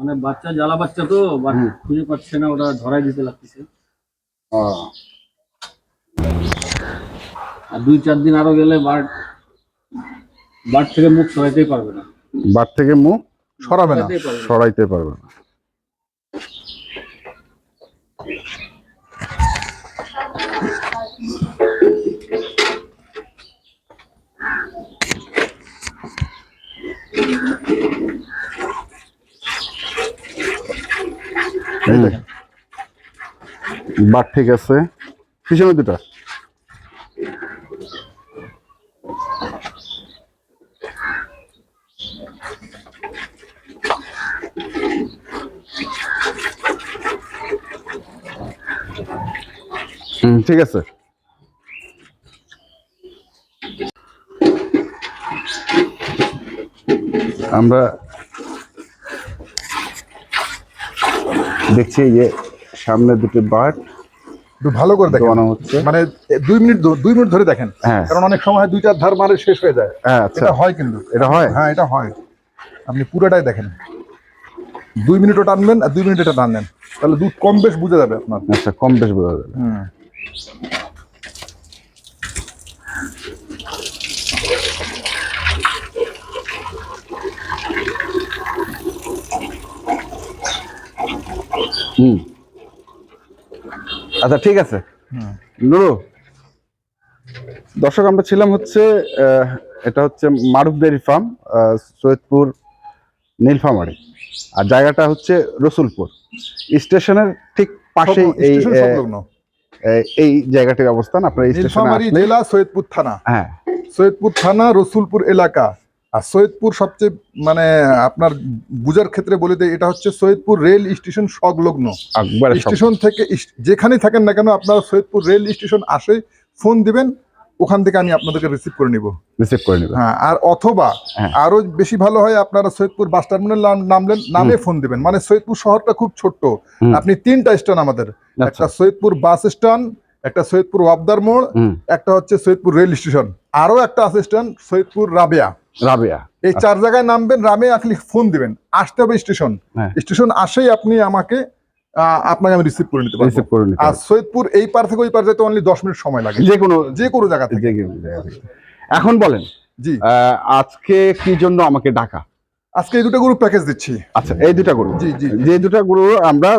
মানে বাচ্চা জ্বালা বাচ্চা তো হুম। খুঁজে পাচ্ছে না ওটা ধরাই দিতে লাগতেছে আর দুই চার দিন আরও গেলে বার্ড বার্ড থেকে মুখ সরাইতেই পারবে না বার থেকে মুখ সরাবে না। সরাইতে পারবে না এই দেখেন বার ঠিক আছে। পিছনে দুটা। হুম ঠিক আছে। আমরা দেখছি যে সামনে দুটো বাট। একটু ভালো করে দেখেন। মনে হচ্ছে। মানে দুই মিনিট দুই মিনিট ধরে দেখেন। হ্যাঁ। কারণ অনেক সময় দুই চার ধার মারে শেষ হয়ে যায়। হ্যাঁ আচ্ছা। এটা হয় কিন্তু। এটা হয়? হ্যাঁ এটা হয়। আপনি পুরোটাই দেখেন। দুই মিনিটও টানবেন আর দুই মিনিট এটা টানবেন তাহলে দুধ কম বেশ বুঝে যাবে আপনার। আচ্ছা কম বেশ বোঝা যাবে। হুম। হুম। আচ্ছা ঠিক আছে। নুরু দর্শক আমরা ছিলাম হচ্ছে এটা হচ্ছে মারুফ ডেয়ারি ফার্ম সৈয়দপুর নীলফামারি। আর জায়গাটা হচ্ছে রসুলপুর। স্টেশনের ঠিক পাশেই এই এই জায়গাটির অবস্থান। আপনার নীলফামারী জেলা সৈয়দপুর থানা। হ্যাঁ। সৈয়দপুর থানা রসুলপুর এলাকা। আর সৈয়দপুর সবচেয়ে মানে আপনার বুঝার ক্ষেত্রে বলে দেয় এটা হচ্ছে সৈয়দপুর রেল স্টেশন সংলগ্ন। স্টেশন থেকে যেখানেই থাকেন না কেন আপনারা সৈয়দপুর রেল স্টেশন আসে ফোন দিবেন ওখান থেকে আমি আপনাদেরকে রিসিভ করে নিব। রিসিভ করে নেবেন হ্যাঁ আর অথবা হ্যাঁ। আরও বেশি ভালো হয় আপনারা সৈয়দপুর বাস টার্মিনাল নামলেন নামে ফোন দিবেন। মানে সৈয়দপুর শহরটা খুব ছোট্ট। আপনি তিনটা স্ট্যান্ড আমাদের। আচ্ছা। একটা সৈয়দপুর বাস স্ট্যান্ড একটা সৈয়দপুর ওয়াবদার মোড় একটা হচ্ছে সৈয়দপুর রেল স্টেশন। আরও একটা আছে স্ট্যান্ড সৈয়দপুর রাবেয়া। রাবিয়া। এই চার জায়গায় নামবেন রামে খালি ফোন দিবেন। আসতে হবে স্টেশন। হ্যাঁ। স্টেশন আসেই আপনি আমাকে আহ, আপনাকে আমি রিসিভ করে নিতে পারব। রিসিভ করে নিতে আর সৈয়দপুর এই পার থেকে ওই পার যেতে অনলি দশ মিনিট সময় লাগে। যে কোনো যে কোনো জায়গা থেকে। এখন বলেন জি। আহ, আজকে কি জন্য আমাকে ডাকা? আজকে এই দুটো গ্রুপ প্যাকেজ দিচ্ছি। আচ্ছা এই দুটা গরু? জি, জি। যে দুটা গরু আমরা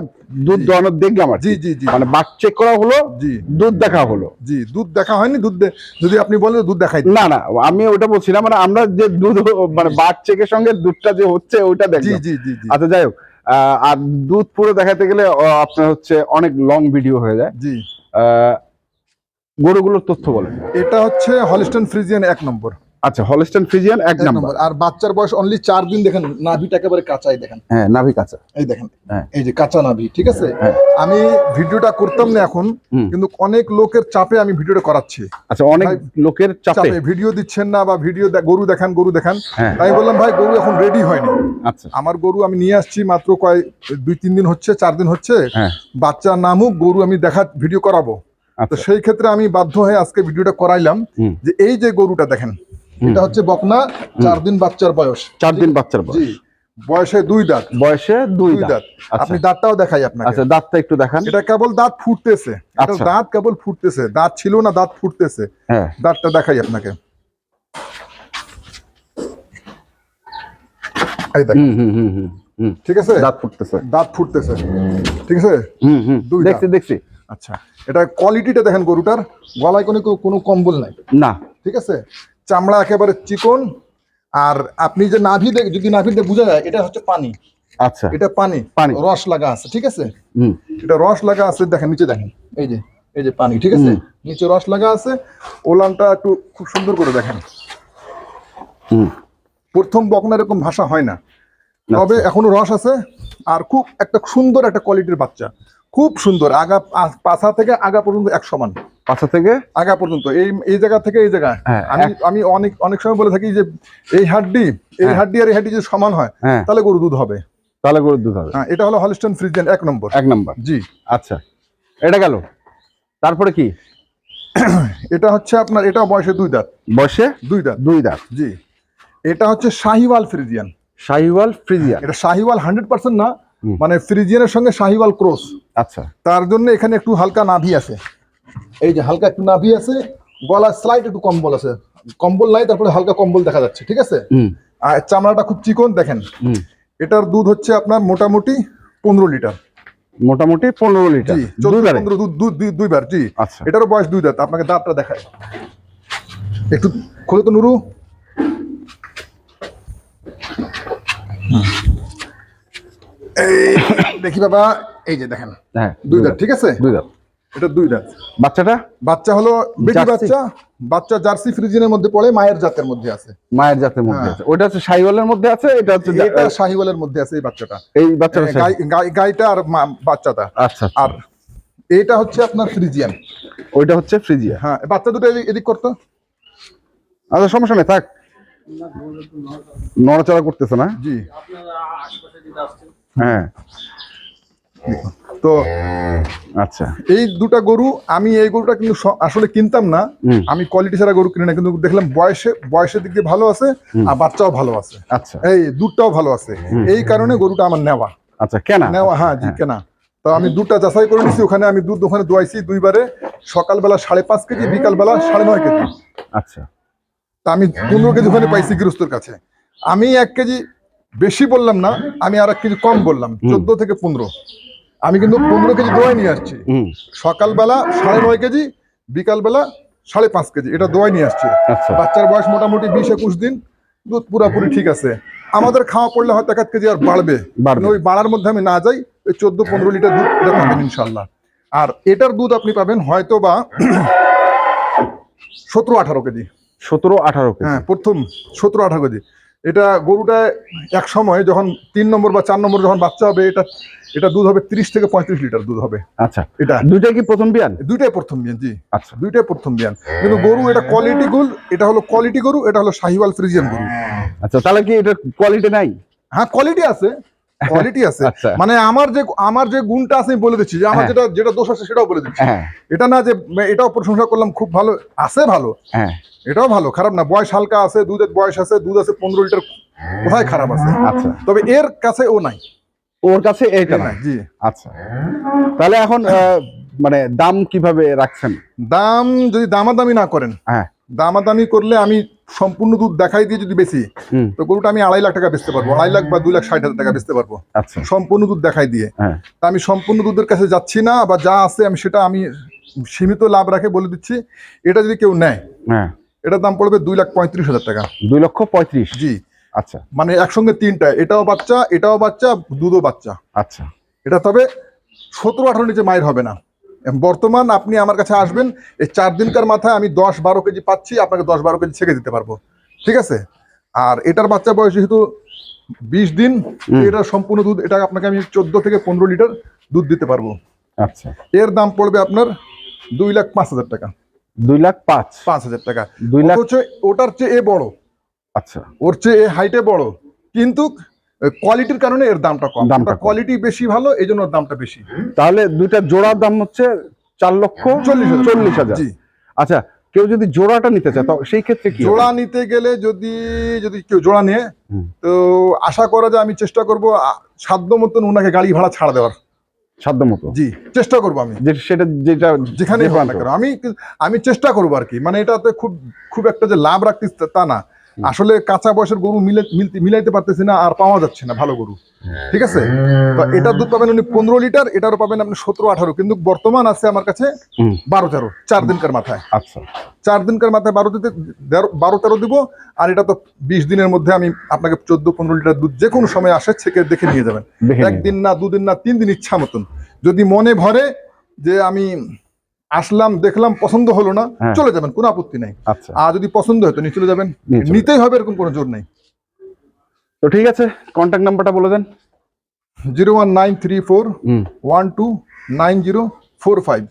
দুধ জি। দোয়ানো দেখলাম আর জি জি জি। মানে বাট চেক করা হলো জি। দুধ দেখা হলো। জি দুধ দেখা হয়নি দুধ যদি আপনি বলেন দুধ দেখাই না না আমি ওটা বলছিলাম মানে আমরা যে দুধ মানে বাট চেকের সঙ্গে দুধটা যে হচ্ছে ওইটা দেখলাম। জি জি জি। আচ্ছা যাই হোক আহ, আর দুধ পুরো দেখাতে গেলে আপনার হচ্ছে অনেক লং ভিডিও হয়ে যায়। জি। আহ, গরুগুলোর তথ্য বলেন। এটা হচ্ছে হলিস্টন ফ্রিজিয়ান এক নম্বর। আচ্ছা হলস্টেন ফ্রিজিয়ান এক নাম্বার। আর বাচ্চার বয়স অনলি চার দিন দেখেন নাভিটা একেবারে কাঁচাই দেখেন। হ্যাঁ নাভি কাঁচা। এই দেখেন হ্যাঁ। এই যে কাঁচা নাভি ঠিক আছে? হ্যাঁ। আমি ভিডিওটা করতাম না এখন কিন্তু অনেক লোকের চাপে আমি ভিডিওটা করাচ্ছি। আচ্ছা অনেক লোকের চাপে। ভিডিও দিচ্ছেন না বা ভিডিও গরু দেখান গরু দেখান। হ্যাঁ। আমি বললাম ভাই গরু এখন রেডি হয়নি। আচ্ছা। আমার গরু আমি নিয়ে আসছি মাত্র কয় দুই তিন দিন হচ্ছে চার দিন হচ্ছে। হ্যাঁ। বাচ্চা নামুক গরু আমি দেখা ভিডিও করাবো। তো আচ্ছা। সেই ক্ষেত্রে আমি বাধ্য হয়ে আজকে ভিডিওটা করাইলাম যে এই যে গরুটা দেখেন। এটা হচ্ছে বকনা চার দিন বাচ্চার বয়স। চার দিন বাচ্চার বয়স। বয়সে দুই দাঁত। বয়সে দুই দাঁত। আচ্ছা। আপনি দাঁতটাও দেখাই আপনাকে। আচ্ছা দাঁতটা একটু দেখান। এটা কেবল দাঁত ফুটতেছে। এটা আচ্ছা। দাঁত কেবল ফুটতেছে। দাঁত ছিল না দাঁত ফুটতেছে। হ্যাঁ। দাঁতটা দেখাই আপনাকে। এই দেখ হুম হুম হুম হুম। হুম ঠিক আছে? দাঁত ফুটতেছে। দাঁত ফুটতেছে। ঠিক আছে? হুম হুম। দুই দেখছি দেখছি। আচ্ছা। এটা কোয়ালিটিটা দেখেন গরুটার। গলায় কোনো কোনো কম্বল নাই। না। ঠিক আছে? চামড়া একেবারে চিকন আর আপনি যে নাভি দেখ যদি নাভি দিয়ে বোঝা যায় এটা হচ্ছে পানি। আচ্ছা। এটা পানি পানি। রস লাগা আছে ঠিক আছে? হুম। এটা রস লাগা আছে দেখেন নিচে দেখেন এই যে এই যে পানি ঠিক আছে? নিচে রস লাগা আছে ওলানটা একটু খুব সুন্দর করে দেখেন। হুম। প্রথম বকনা এরকম ভাষা হয় না। তবে এখনও রস আছে আর খুব একটা সুন্দর একটা কোয়ালিটির বাচ্চা। খুব সুন্দর আগা পা- পাছা থেকে আগা পর্যন্ত এক সমান পাশা থেকে? আগা পর্যন্ত এই এই জায়গা থেকে এই জায়গা হ্যাঁ, আমি আমি অনেক অনেক সময় বলে থাকি যে এই হাড্ডি এই হ্যাঁ। হাড্ডি আর এই হাড্ডি যদি সমান হয় হ্যাঁ। তাহলে গরু দুধ হবে। তাহলে গরুর দুধ হবে। হ্যাঁ এটা হলো হলিস্টন এক নম্বর। এক নাম্বার। জি। আচ্ছা। এটা গেল। তারপরে কি? এটা হচ্ছে আপনার এটা বয়সে দুই দাঁত। বয়সে? দুই দাঁত। দুই দাঁত। জি। এটা হচ্ছে শাহিওয়াল ফ্রিজিয়ান শাহিওয়াল ফ্রিজিয়ান এটা শাহিওয়াল হান্ড্রেড পার্সেন্ট না মানে ফ্রিজিয়ানের সঙ্গে শাহিওয়াল ক্রস আচ্ছা। তার জন্য এখানে একটু হালকা নাভি আছে। এই যে হালকা একটু নাভি আছে গলা স্লাইড একটু কম্বল আছে। কম্বল নাই তারপরে হালকা কম্বল দেখা যাচ্ছে ঠিক আছে? আর চামড়াটা খুব চিকন দেখেন। এটার দুধ হচ্ছে আপনার মোটামুটি পনেরো লিটার। মোটামুটি পনেরো লিটার। দুইবার জি। আচ্ছা। এটারও বয়স দুই দাঁত আপনাকে দাঁতটা দেখায় একটু খোলো তো নুরু। এই দেখি বাবা এই যে দেখেন। হ্যাঁ দুই দাঁত। ঠিক আছে? দুই দাঁত। এটা দুই দাঁত। বাচ্চাটা? বাচ্চা হলো বেটি বাচ্চা। বাচ্চা জার্সি ফ্রিজিনের মধ্যে পড়ে মায়ের জাতের মধ্যে আছে। মায়ের জাতের মধ্যে হ্যাঁ। আছে। ওটা হচ্ছে শাহিওয়ালের মধ্যে আছে এটা হচ্ছে এটা শাহিওয়ালের মধ্যে আছে এই বাচ্চাটা। এই বাচ্চাটা গাই- গাইটা আর মা- বাচ্চাটা। আচ্ছা আচ্ছা। আর এটা হচ্ছে আপনার ফ্রিজিয়ান। ওইটা হচ্ছে ফ্রিজিয়া হ্যাঁ বাচ্চা দুটো এদিক- এদিক করতো? আচ্ছা সমস্যা নেই থাক। নড়াচড়া করতেছে না? জি। আপনারা আশেপাশে যেটা আসছেন। হ্যাঁ। তো আচ্ছা। এই দুটা গরু আমি এই গরুটা কিন্তু আসলে কিনতাম না। আমি কোয়ালিটি ছাড়া গরু কিনি না কিন্তু দেখলাম বয়সে বয়সের দিক দিয়ে ভালো আছে আর বাচ্চাও ভালো আছে। আচ্ছা। এই দুধটাও ভালো আছে। এই কারণে গরুটা আমার নেওয়া। আচ্ছা কেন? নেওয়া হ্যাঁ জি কেনা। তো আমি দুধটা যাচাই করে নিছি ওখানে আমি দুধ ওখানে দোয়াইছি দুইবারে সকালবেলা সাড়ে পাঁচ কেজি বিকালবেলা সাড়ে নয় কেজি। আচ্ছা। তা আমি পনেরো কেজি ওখানে পাইছি গৃহস্থর কাছে। আমি এক কেজি বেশি বললাম না আমি আর এক কেজি কম বললাম চোদ্দ থেকে পনেরো। আমি কিন্তু পনেরো কেজি দোয়াই নিয়ে আসছি। সকালবেলা সাড়ে নয় কেজি বিকালবেলা সাড়ে পাঁচ কেজি এটা দোয়াই নিয়ে আসছে। আচ্ছা। বাচ্চার বয়স মোটামুটি বিশ একুশ দিন দুধ পুরাপুরি ঠিক আছে। আমাদের খাওয়া পড়লে হয়তো এক আধ কেজি আর বাড়বে। বাড়বে। ওই বাড়ার মধ্যে আমি না যাই ওই চোদ্দ পনেরো লিটার দুধ এটা পাবেন ইনশাল্লাহ আর এটার দুধ আপনি পাবেন হয়তো বা সতেরো আঠারো কেজি। সতেরো আঠারো হ্যাঁ প্রথম সতেরো আঠারো কেজি। এটা গরুটা এক সময় যখন তিন নম্বর বা চার নম্বর যখন বাচ্চা হবে এটা এটা দুধ হবে তিরিশ থেকে পঁয়ত্রিশ লিটার দুধ হবে। আচ্ছা। এটা। দুইটাই কি প্রথম বিয়ান? দুইটাই প্রথম বিয়ান জি। আচ্ছা। দুইটাই প্রথম বিয়ান। কিন্তু গরু এটা কোয়ালিটি গুল এটা হলো কোয়ালিটি গরু এটা হলো শাহিওয়াল ফ্রিজিয়ান গরু। আচ্ছা তাহলে কি এটা কোয়ালিটি নাই? হ্যাঁ কোয়ালিটি আছে। কোয়ালিটি আছে। আচ্ছা। মানে আমার যে আমার যে গুণটা আছে আমি বলে দিচ্ছি। যে আমার হ্যাঁ। যেটা যেটা দোষ আছে সেটাও বলে দিচ্ছি। হ্যাঁ। এটা না যে এটাও প্রশংসা করলাম খুব ভালো আছে ভালো। হ্যাঁ। এটাও ভালো খারাপ না। বয়স হালকা আছে দুধের বয়স আছে দুধ আছে পনেরো লিটার কোথায় খারাপ আছে? আচ্ছা। তবে এর কাছে ও নাই। ওর কাছে এটা নাই জি। আচ্ছা। তাহলে এখন মানে দাম কীভাবে রাখছেন? দাম যদি দামাদামি না করেন হ্যাঁ। দামাদামি করলে আমি সম্পূর্ণ দুধ দেখাই দিয়ে যদি বেশি তো গরুটা আমি আড়াই লাখ টাকা বেচতে পারব আড়াই লাখ বা দুই লাখ ষাট হাজার টাকা বেচতে পারব। আচ্ছা। সম্পূর্ণ দুধ দেখাই দিয়ে। হ্যাঁ। তা আমি সম্পূর্ণ দুধের কাছে যাচ্ছি না বা যা আছে আমি সেটা আমি সীমিত লাভ রাখে বলে দিচ্ছি। এটা যদি কেউ নেয় হ্যাঁ। এটার দাম পড়বে দুই লাখ পঁয়ত্রিশ হাজার টাকা। দুই লক্ষ পঁয়ত্রিশ? জি। আচ্ছা। মানে একসঙ্গে তিনটা এটাও বাচ্চা এটাও বাচ্চা দুধও বাচ্চা। আচ্ছা। এটা তবে সতেরো আঠারো নিচে মায়ের হবে না। বর্তমান আপনি আমার কাছে আসবেন এই চার দিনকার মাথায় আমি দশ বারো কেজি পাচ্ছি আপনাকে দশ বারো কেজি ছেঁকে দিতে পারব। ঠিক আছে? আর এটার বাচ্চা বয়স যেহেতু বিশ দিন এটা সম্পূর্ণ দুধ এটা আপনাকে আমি চোদ্দ থেকে পনেরো লিটার দুধ দিতে পারব। আচ্ছা। এর দাম পড়বে আপনার দুই লাখ পাঁচ হাজার টাকা। দুই লাখ পাঁচ? পাঁচ হাজার টাকা। দুই লাখ অথচ ওটার চেয়ে এ বড়। আচ্ছা। ওর চেয়ে এ হাইটে বড়। কিন্তু কোয়ালিটির কারণে এর দামটা কম। দামটা কোয়ালিটি বেশি ভালো এই জন্য দামটা বেশি। তাহলে দুইটা জোড়ার দাম হচ্ছে চার লক্ষ চল্লিশ হাজার। চল্লিশ হাজার। জি। আচ্ছা কেউ যদি জোড়াটা নিতে চায় তো সেই ক্ষেত্রে কি জোড়া নিতে গেলে যদি যদি কেউ জোড়া নিয়ে তো আশা করা যায় আমি চেষ্টা করব সাধ্য মতন ওনাকে গাড়ি ভাড়া ছাড়া দেওয়ার। সাধ্য মতো? জি চেষ্টা করব আমি। সেটা যেটা যেখানে আমি আমি চেষ্টা করব আর কি। মানে এটাতে খুব খুব একটা যে লাভ রাখতেছি তা- তা না। আসলে কাঁচা বয়সের গরু মিলে মিলাইতে পারতেছি না আর পাওয়া যাচ্ছে না ভালো গরু। ঠিক আছে? তো এটার দুধ পাবেন উনি পনেরো লিটার এটারও পাবেন আপনি সতেরো আঠারো। কিন্তু বর্তমান আছে আমার কাছে বারো তেরো চার দিনকার মাথায়। আচ্ছা। চার দিনকার মাথায় বারো দিতে বারো তেরো দিব আর এটা তো বিশ দিনের মধ্যে আমি আপনাকে চোদ্দ পনেরো লিটার দুধ যে কোনো সময় আসে ছেকে দেখে নিয়ে যাবেন। একদিন না দুদিন না তিন দিন ইচ্ছা মতন। যদি মনে ভরে যে আমি আসলাম দেখলাম পছন্দ হলো না হ্যাঁ। চলে যাবেন কোনো আপত্তি নাই। আচ্ছা। আর যদি পছন্দ হয় তো নিয়ে চলে যাবেন নিতেই হবে এরকম কোনো জোর নেই। তো ঠিক আছে কন্ট্যাক্ট নাম্বারটা বলে দেন। Zero one nine three four one two nine zero four five.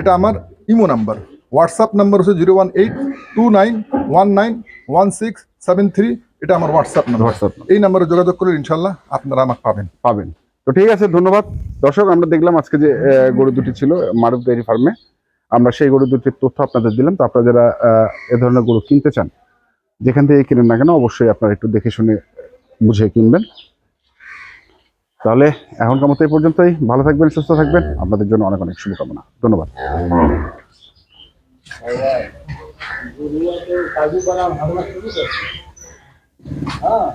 এটা আমার ইমো নাম্বার। হোয়াটসঅ্যাপ নাম্বার হচ্ছে zero one eight two nine one nine one six seven three. এটা আমার হোয়াটসঅ্যাপ নাম্বার। হোয়াটসঅ্যাপ এই নাম্বারে যোগাযোগ করলে ইনশাল্লাহ আপনারা আমাকে পাবেন। পাবেন। তো ঠিক আছে ধন্যবাদ। দর্শক আমরা দেখলাম আজকে যে গরু দুটি ছিল মারুফ ডেয়ারি ফার্মে। আমরা সেই গরু দুটির তথ্য আপনাদের দিলাম। তো আপনারা যারা এ ধরনের গরু কিনতে চান, যেখান থেকে কিনেন না কেন, অবশ্যই আপনারা একটু দেখে শুনে বুঝে কিনবেন। তাহলে এখনকার মতো এই পর্যন্তই। ভালো থাকবেন, সুস্থ থাকবেন। আপনাদের জন্য অনেক অনেক শুভকামনা। ধন্যবাদ। কাজু বাদাম ভালো লাগছে হ্যাঁ।